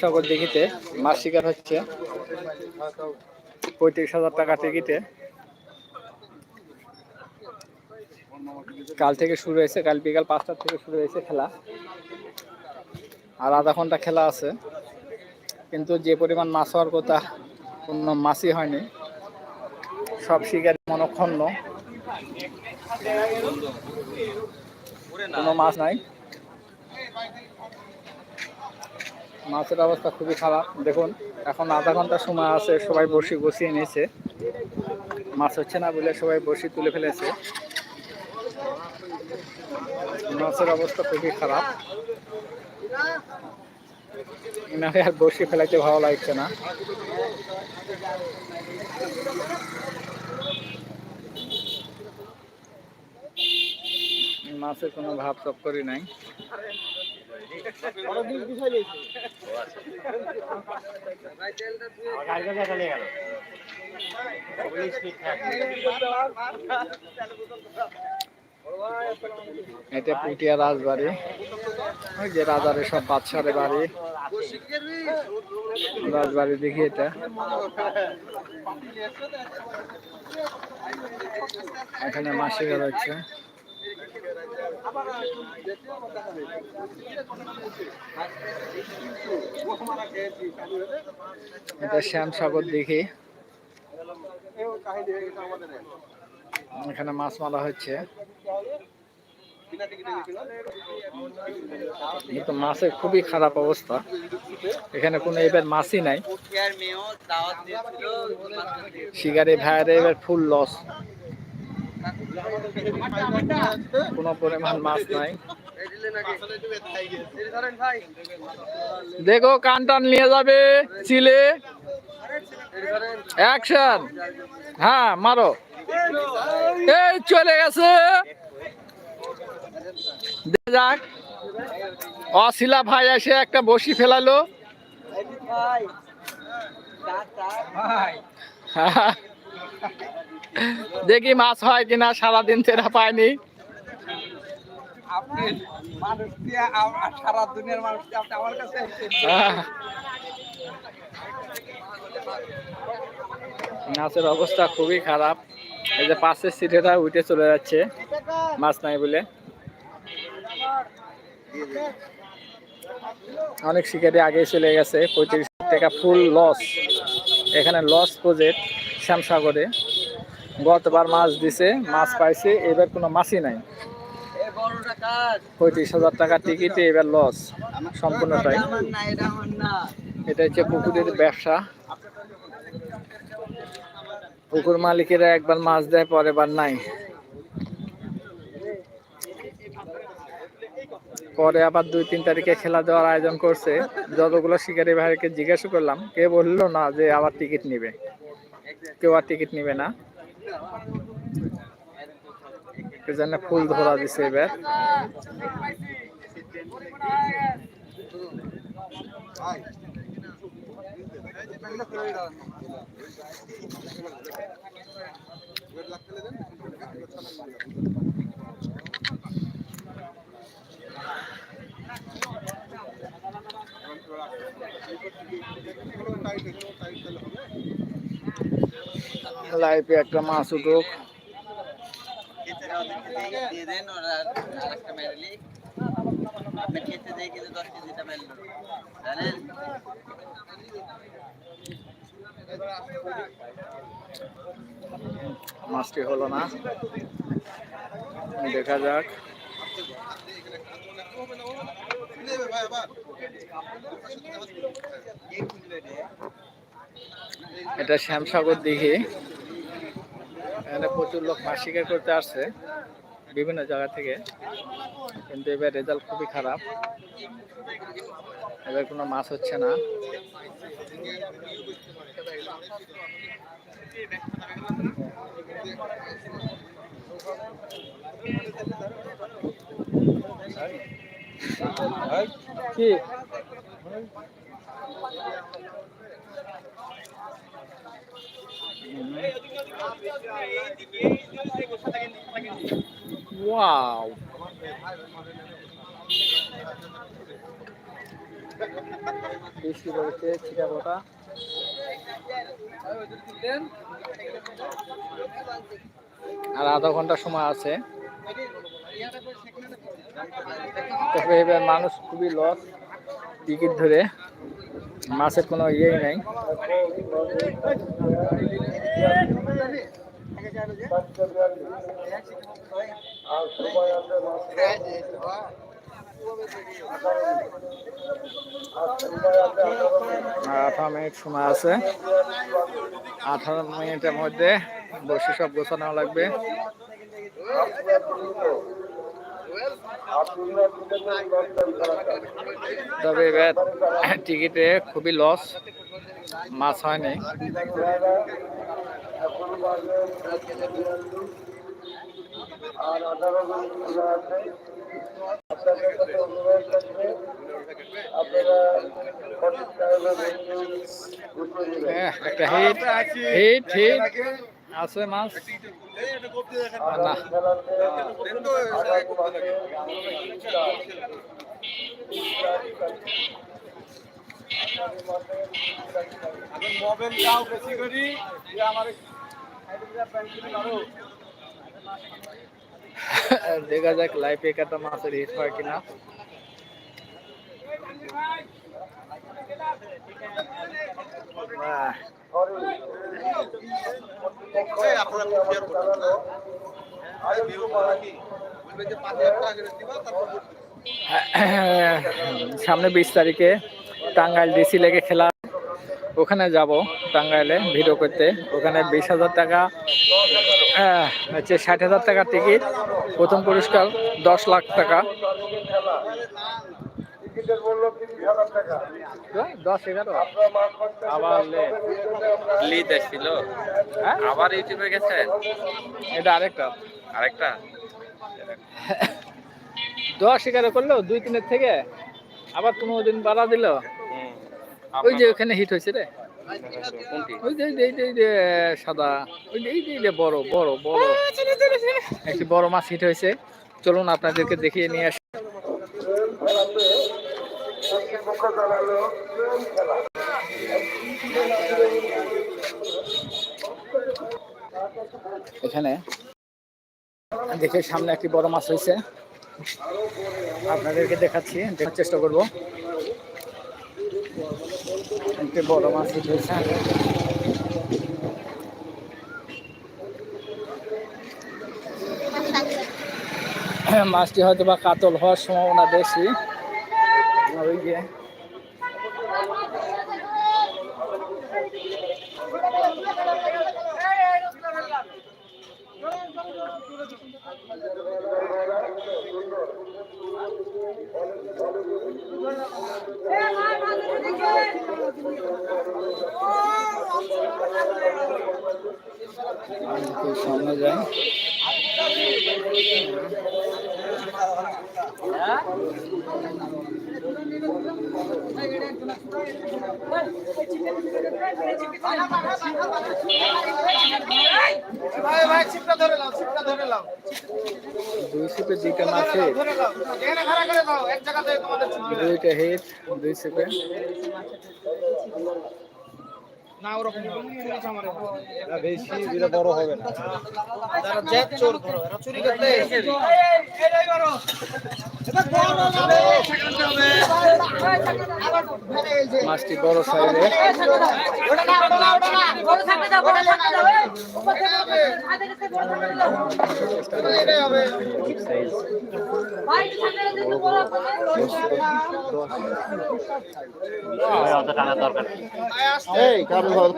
সাগর দেখিতে মাছ শিকার হচ্ছে। পঁয়ত্রিশ হাজার টাকা টিকিটে। কাল থেকে শুরু হয়েছে, কাল বিকাল পাঁচটার থেকে শুরু হয়েছে খেলা। আর আধা ঘণ্টা খেলা আছে। কিন্তু যে পরিমাণ মাছ হওয়ার কথা কোনো মাছই হয়নি। সব শিকার মনক্ষণ্ণ। কোনো মাছ নাই। মাছের অবস্থা খুবই খারাপ। দেখুন, এখন আধা ঘণ্টা সময় আছে, সবাই বসি বসিয়ে নিয়েছে। মাছ হচ্ছে না বলে সবাই বসি তুলে ফেলেছে। মাছের অবস্থা খুবই খারাপ। এনাকে আর বসি ফেলাইতে ভালো লাগছে না। মাছের কোনো ভাব চক্করই নাই। এটা পুটিয়া রাজবাড়ি। ওই যে রাজারের সব বাদশারের বাড়ি। রাজবাড়ি দেখি এটা। এখানে মাসিকা রয়েছে। এটা শ্যামসাগর দেখি। এখানে মাছ মারা হচ্ছে। কিন্তু মাছের খুবই খারাপ অবস্থা। এখানে কোনো এবার মাছই নাই। শিকারি ভাইয়ের এবার ফুল লস কোনো পরিমাণ মাছ নাই। দেখো কান টান নিয়ে যাবে চিলে। অ্যাকশন হ্যাঁ মারো। এই চলে গেছে। দেখা যাক। অশিলা ভাই এসে একটা বসি ফেলালো। দেখি মাছ হয় কিনা সারাদিন তেরা পায়নি। মাছের অবস্থা খুবই খারাপ। এই যে পাশের সিটেরা উঠে চলে যাচ্ছে মাছ নাই বলে। অনেক শিকারি আগে চলে গেছে পঁয়ত্রিশ টাকা ফুল লস এখানে লস প্রজেক্ট শ্যামসাগরে। গতবার মাছ দিছে, মাছ পাইছে, এবার কোনো মাছই নাই। পঁয়ত্রিশ হাজার টাকা টিকিটে এবার লস সম্পূর্ণটাই এটা হচ্ছে পুকুরের ব্যবসা। পুকুর মালিকেরা একবার মাছ দেয় পরে বার নাই। পরে আবার দুই, তিন তারিখে খেলা দেওয়ার আয়োজন করছে। যতগুলো শিকারী ভাইকে জিজ্ঞাসা করলাম, কে বলল না যে আবার টিকিট নিবে। কেউ আর টিকিট নিবে না। জন্য ফুল ধরা দিছে এবার। মাছ উঠুক ওরা একটা মেরল জানেন মাছটি হলো না। দেখা যাক। এটা শ্যামসাগর দিঘি। এখানে প্রচুর লোক মাছ শিকার করতে আসছে বিভিন্ন জায়গা থেকে। কিন্তু এবার রেজাল্ট খুবই খারাপ। এবার কোনো মাছ হচ্ছে না। কি? ওয়াও বৃষ্টি পড়েছে ছিটাফোটা আর আধা ঘণ্টা সময় আছে। মানুষ খুবই লস টিকিট ধরে। মাছের কোনো ইয়েই নাই। আঠারো মিনিট সময় আছে। আঠারো মিনিটের মধ্যে বসে সব গোছানো লাগবে। তবে এবার টিকিটে খুবই লস মাছ হয়নি। হ্যাঁ, হিট হিট হিট আছে মাছ? না। মোবাইল দাও বেশি করি আমার দেখা যাক লাইফে একটা মাছের হিট হয় কিনা। বাহ। সামনে বিশ তারিখে টাঙ্গাইল ডিসি লেগে খেলা। ওখানে যাব টাঙ্গাইলে ভিডিও করতে। ওখানে বিশ হাজার টাকা হচ্ছে ষাট হাজার টাকা টিকিট। প্রথম পুরস্কার দশ লাখ টাকা। দশ এগারো আবার লিড আসছিল হ্যাঁ? আবার ইউটিউবে গেছে? এটা আরেকটা। আরেকটা? দশ এগারো করল দুই তিনের থেকে আবার পনেরো দিন বাড়া দিল। ওই যে ওখানে হিট হয়েছে রে। ওই যে এই যে- সাদা। ওই এই যে এই যে বড় বড় বড়। একটি বড় মাছ হিট হয়েছে। চলুন আপনাদেরকে দেখিয়ে নিয়ে আসি। এখানে দেখে সামনে একটি বড় মাছ হয়েছে আপনাদেরকে দেখাচ্ছি, দেখার চেষ্টা করব। একটি বড় মাছ হয়েছে মাছটি হয়তো বা কাতল হওয়ার সম্ভাবনা বেশি। ওই যে সামনে যায় ভাই ভাই ছিপটা ধরে নাও ছিপটা ধরে নাও দুই সিপে দুইটা মাছে এখানে খাড়া করে নাও এক জায়গাতে তোমাদের দুইটা হিট দুই সিপে না ওরকম বেশি যেটা বড় হবে না যারা জ্যাক চোর ধরো এরা চুরি করতে মাছটি বড় সাইজে।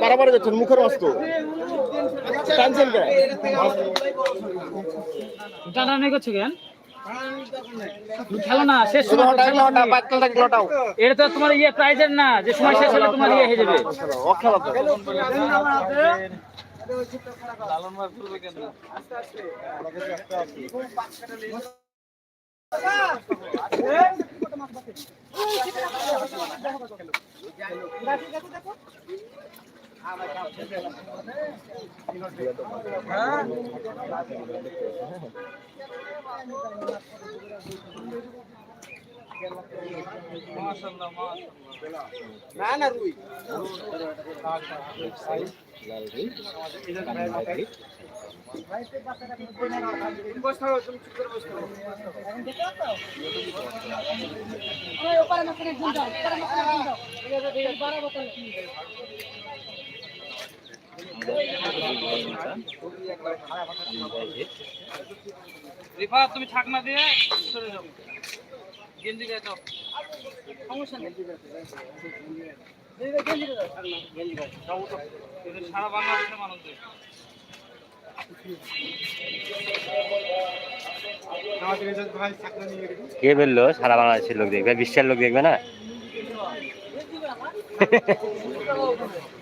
পারাপারে যাচ্ছেন মুখের মাছ তো টানছেন কে? টাটা নেই করছ কেন? খেলো না শেষ সময় এটা তো তোমার ইয়ে প্রাইজের না যে সময় শেষ হলে তোমার ইয়ে হয়ে যাবে। লালন মার করবে কেন আস্তে আস্তে আমার না না রুই ওপারে মাঝখানে ঘুম দাও ওপারে মাঝখানে ঘুম দাও বাড়াবো তাহলে রিফা তুমি ঠাকনা দিয়ে সরে যাও। গেঞ্জি গায়ে দাও। সমস্যা নেই। সারা বাংলাদেশের মানুষদের। কে বলল? সারা বাংলাদেশের লোক দেখবে বিশ্বের লোক দেখবে না?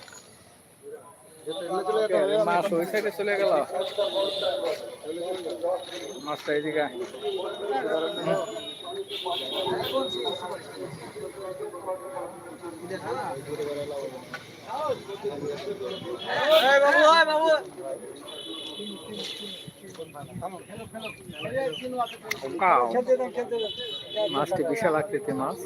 মাছ ওই সাইডে চলে গেল। মাছটা. মাছটি বিশাল আকৃতি মাছ।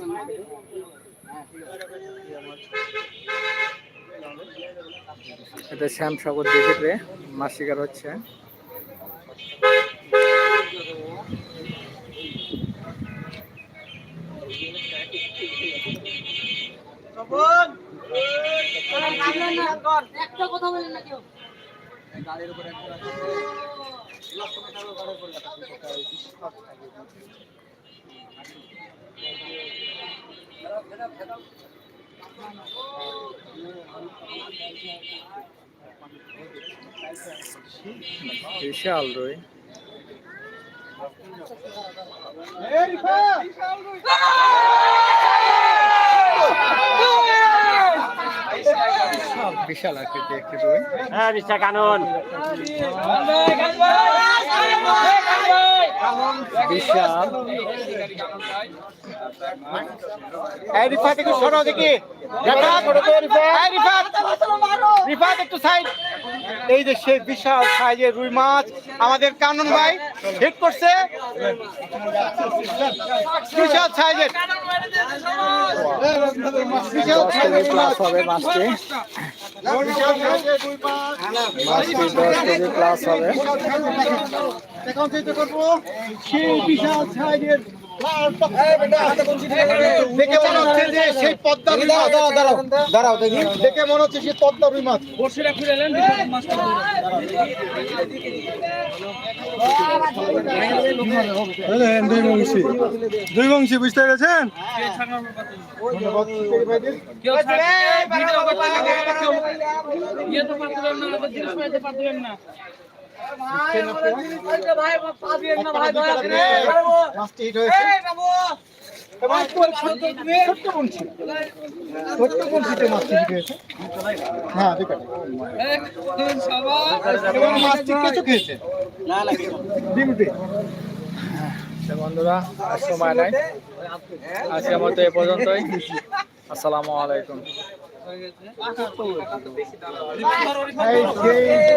এটা শ্যামসাগর দিঘিতে মাছ শিকার হচ্ছে। না কেউ? বিশাল রুই। বিশাল আকৃতি একটি রুই। হ্যাঁ মিস্টার কানন। বিশাল। এই রিফাত একটু সরো দেখি। রিফাত। এই রিফাত রিফাত একটু সাইড। এই যে সেই বিশাল সাইজের রুই মাছ আমাদের কানন ভাই হিট করছে। বিশাল সাইজের। হবে মাছটি। মাছটি হবে সেই বিশাল সাইজের দেখে মনে হচ্ছে যে সেই পদ্মা রুই মাছ দাঁড়াও দাঁড়াও দেখি দেখে মনে হচ্ছে সেই পদ্মা রুই মাছ বর্ষিরা ফিরে এলেন দুই বংশী। দুই বংশী বুঝতে পেরেছেন? কে বন্ধুরা আর সময় নাই। আজকের মতো এ পর্যন্তই। আসসালামু আলাইকুম।